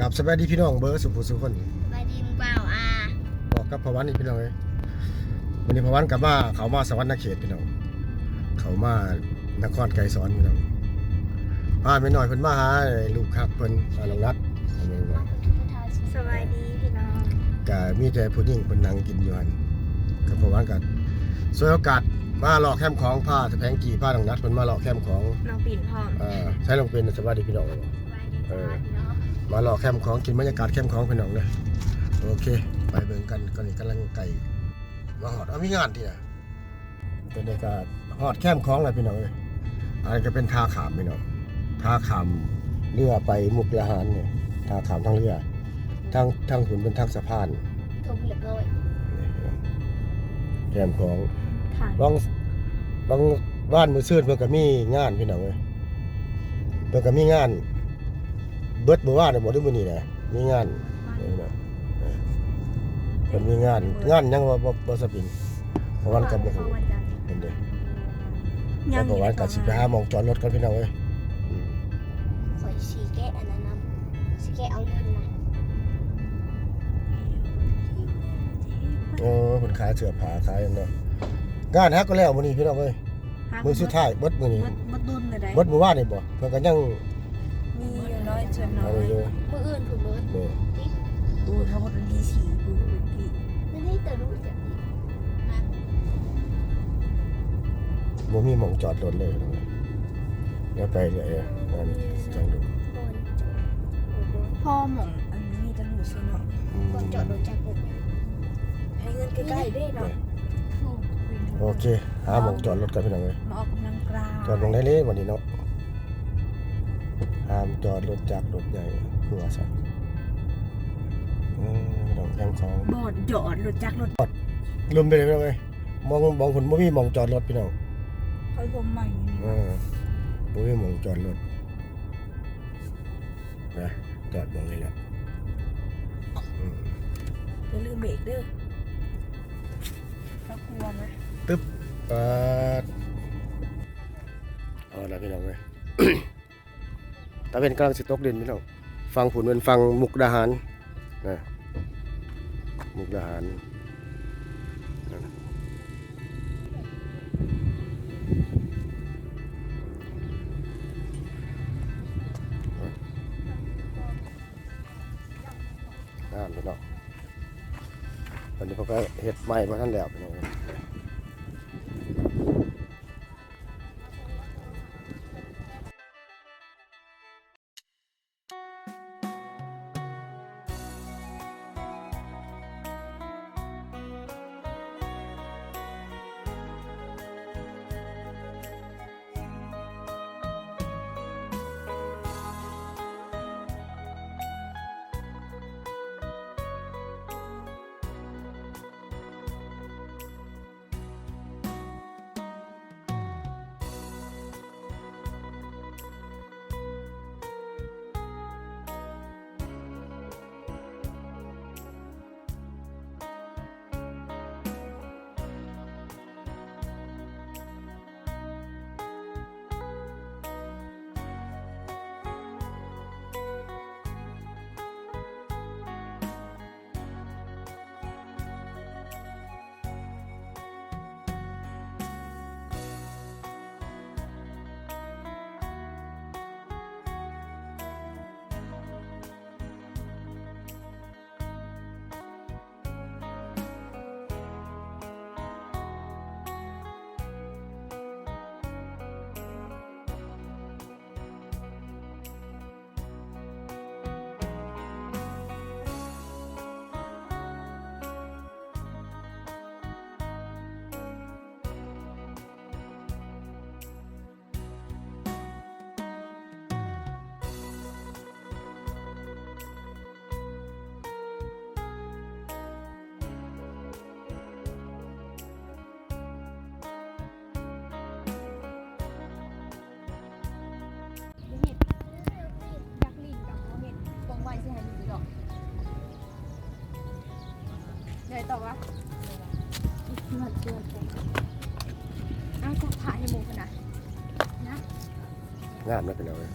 กับสบายดีพี่น้องเบอร์สุภูสุคนสบายดีมึงเปล่าอะบอกกับพวันนี่พี่น้องเลยวันนี้พวันกลับมาเขามาสวรรค์เขตพี่น้องเขามานครไกรสอนพี่น้องพาไปหน่อยเพิ่นมาหาลูกคักเพิ่นอาลงนัดเอาไว้ว่าสบายดีพี่น้องก็มีแต่ผู้หญิงเพิ่นนั่งกินอยู่หั่นกับพวันก็สวยโอกาสมาหลอกแคมป์ของผ้าตะแพงกีผ้าลงนัดเพิ่นมาหลอกแคมป์ของน้องปิ่นพร้อมอ่าใช้ลงเป็นสบายดีพี่น้องสบายดีเออพี่น้อง มาหลอกแคมป์ของกินบรรยากาศแคมป์ของพี่น้องเลยโอเค ไปเบิ่งกันก่อนนี้กำลังไก่มาหอดเอามีงานที่น่ะเป็นในการหอดแคมป์ของอะไรพี่น้องเลยอันนี้ก็เป็นท่าขามพี่น้องท่าขามเรือไปมุกดาหารเนี่ยท่าขามทางเรือทางทางหุ่นเป็นทางสะพานทมเรียบร้อยนี่พี่น้องแคมป์ของค่ะบางบางบ้านมือซื่นเพิ่นก็มีงานพี่น้องเลยเพิ่นก็มีงาน เบิดบ่ว่าได้บ่ได้มื้อนี้นะมีงานนี่นะเออมันมีงานงานยังว่าบ่บ่สปริงเพราะวันกับบ่ฮู้วันจันทร์เห็นเด้แล้วเพราะวันก็สิไปหาหมองจอดรถก่อนพี่น้องเอ้ยอืมข่อยสีแกะอันนั้นนำสีแกะเอาเงินนะโอ้เพิ่นขายเสื้อผ้าขายอันเนาะงานฮักก็แล้วมื้อนี้พี่น้องเอ้ยมื้อสุดท้ายเบิดมื้อนี้มดมดดุนเลยได้เบิดมื้อวานนี่บ่เพิ่นก็ยังมี อยู่น้อยส่วนน้ออะไรยอยู่มืออื่นถูกเบิร์ดนี่ดูทั้งหมดวันที่สี่ดูวันที่ไม่ได้แต่รู้จักอีกนะบ่มีหม่องจอดรถเลยพี่น้องเอ้ยเดี๋ยวไปเรื่อยอะอันจังดูคนโอ้โหพ่อหม่องอันนี้มีแตะหูส่วนน้อยอืมคนจอดรถจากผมให้เงินใกล้ๆได้เนาะโอเคหาหม่องจอดรถกันพี่น้องเอ้ยมาออกกำลังกายจอดลงได้เลยวันนี้เนาะ ห้ามจอดรถจักรรถใหญ่คือว่าสัตว์อืมดอกแคมของบอดหยอดรถจักรรถลืมไปเลยพี่น้องเอ้ยมองมองผลบ่มีหมองจอดรถพี่น้องค่อยผมใหม่นี่อ่าบ่มีหมองจอดรถนะจอดตรงนี้แหละอืมอย่าลืมเบรกเด้อถ้ากลัวนะเปิดเอาละพี่น้องเอ้ย ตาเป็นกำลังสิตกดินพี่น้องฟังผุนเป็นฟังมุกดาหารนะมุกดาหารงานพี่น้องตอนนี้เขาก็เฮ็ดใหม่มาท่านแล้วพี่น้อง อ้าวจะถ่ายให้หมูขนาดนะงามนะเป็นเอาเลย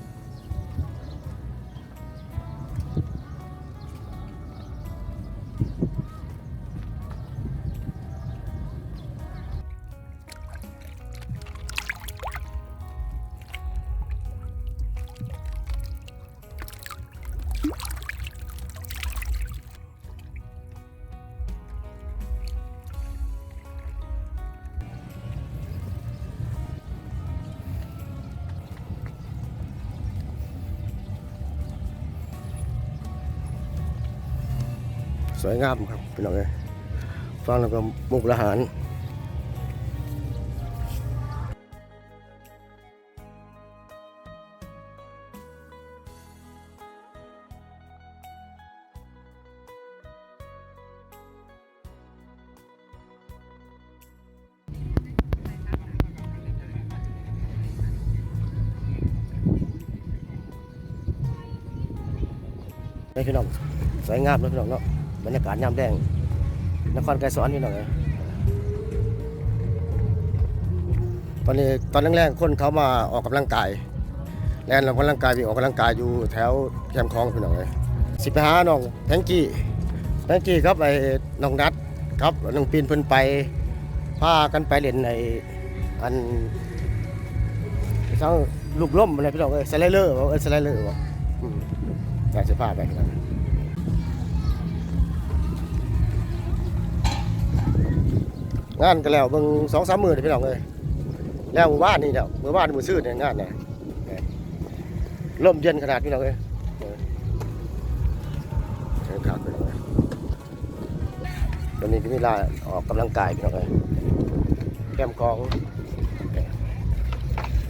วยงามครับพี่น้องเอ้ยฟังแล้วก็มุกละหารนี่พี่น้องสวยงามนะพี่น้องเนาะ บรรยากาศยามแดงนครไกรสอนพี่น้อยตอนนี้ตอนแรกๆคนเขามาออกกำลังกายแลนออกกำลังกายวิ่งออกกำลังกายอยู่แถวแคมคลองพี่น้องเอ้ยสิไปหาน้องแพงกี้แพงกี้ครับไอ้น้องนัดครับน้องปีนเพิ่นไปพากันไปเล่นในอันทั้งลูกล่มอะไรพี่น้องเอ้ยสไลเดอร์บ่เอ้ยสไลเดอร์บ่อืมอยากจะพาไปครับ งานก็แล้วเบิ่งสองสามหมื่นพี่น้องเอ้ยแล้วหมู่บ้านนี่เดี๋ยวหมู่บ้านหมู่ซื่อเนี่ยงานเนี่ยร่มเย็นขนาดพี่น้องเอ้ยเออเชิญครับพี่น้องเอ้ยวันนี้พี่มิลาออกกำลังกายพี่น้องเอ้ยแก้มกองเอ้ย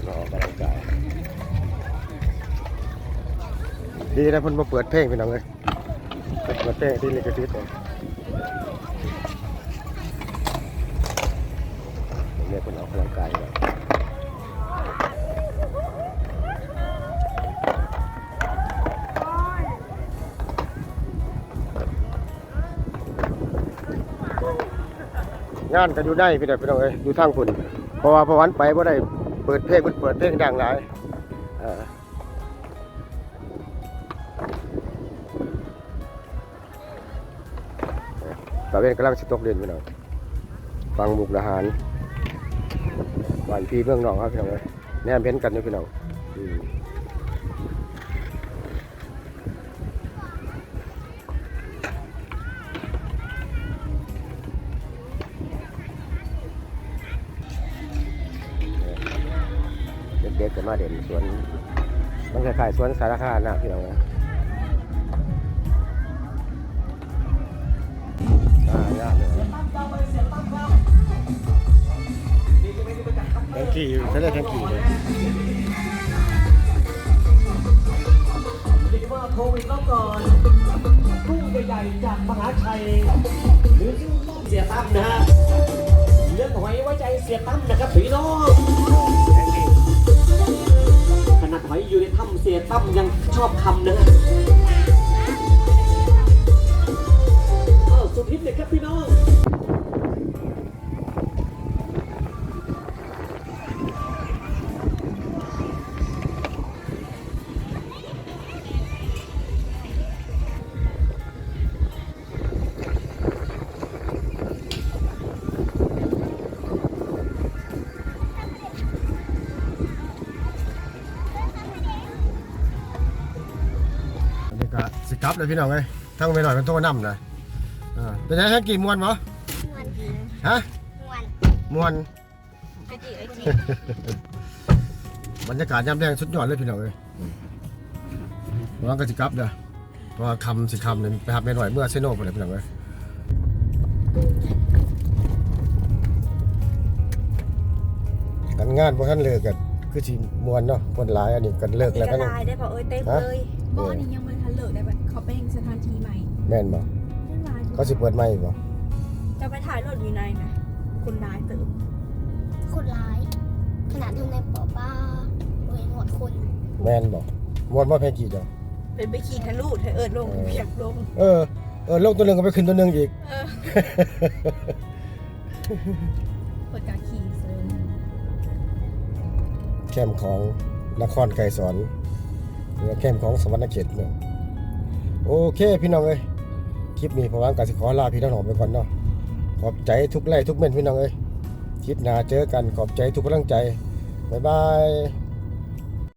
มาออกกำลังกายดีนะเพิ่นมาเปิดเพลงพี่น้องเอ้ยเปิดเพลงที่ลิขสิทธิ์เลย เนี่ยเพิ่นออกกำลังกายแล้วงานก็อยู่ได้พี่น้องพี่น้องเอ้ยอยู่ทางพุ่นเพราะว่าพอวันไปบ่ได้เปิดเพลงเพิ่นเปิดเพลงดังหลายตะเวนกำลังสิตกเด่นพี่น้องฟังมุกดาหาร บ้านพี่เมืองหนองครับพี่น้องเอ้ยแนมเพ้นกันอยู่พี่น้องเด็กๆก็มาเด่นสวน มันคล้ายๆสวนสารคามนะพี่น้องนะอ่ายากเลย แทงกี้ฉันเรียกแทงกี้เลยว่าโควิดรอบก่อนกุ้ใหญ่ๆจากมหาชัยหรือเสียตั้มนะฮะเรื่องหอยไว้ใจเสียตั้มนะครับพี่น้องขนาดหอยอยู่ในถ้ำเสียตั้มยังชอบคำนะฮะเอ้าสุดฮิตเลยครับพี่น้อง ลับเลยพี่น้องเอ้ยทั้งไปหน่อยมันโทรนำนะอ่าเป็นไงแทงกี้มวนบ่ม่วนฮะม่วนมวนกะจิไอ้จิบรรยากาศยามแดงสุดยอดเลยพี่น้องเอ้ยวางก็สิกลับเด้อเพราะว่าคำสิคำเนี่ยไปหับแม่หน่อยเมื่อเซโน่ไปเลยพี่น้องเอ้ยกันงานบ่ทันเลิกกันคือสิมวนเนาะคนหลายอันนี้กันเลิกมีแล้วกกัระนลายได้พอเอ้ยเต็มฮะเลย บ่อนี่ยังไม่ทันเลิกได้แบบเขาเป็นสถานที่ใหม่แม่นบ่นั่นลายเขาสิเปิดใหม่บ่จะไปถ่ายรถอยู่ในนะคุณนายเติมคนร้าย ขนาดอยู่ในปอบ้าเห็นหมดคนแม่นบ่มวนบ่แพงกี่จ้ะเป็นไปขี่ทะลุเธอเอิดลงเพียกลง เออเออลงตัวหนึงก็ไปขึ้นตัวหนึงอีก เออเปิดการขี่เซิร์นแคมป์ของนครไกรสอน หรือว่าแคมป์ของสวรรณเขตเนาะโอเคพี่น้องเอ้ยคลิปนี้พอวางกสิขอลาพี่น้องไปก่อนเนาะขอบใจทุกไล่ทุกเม่นพี่น้องเอ้ยคลิปหน้าเจอกันขอบใจทุกกำลังใจบ๊ายบาย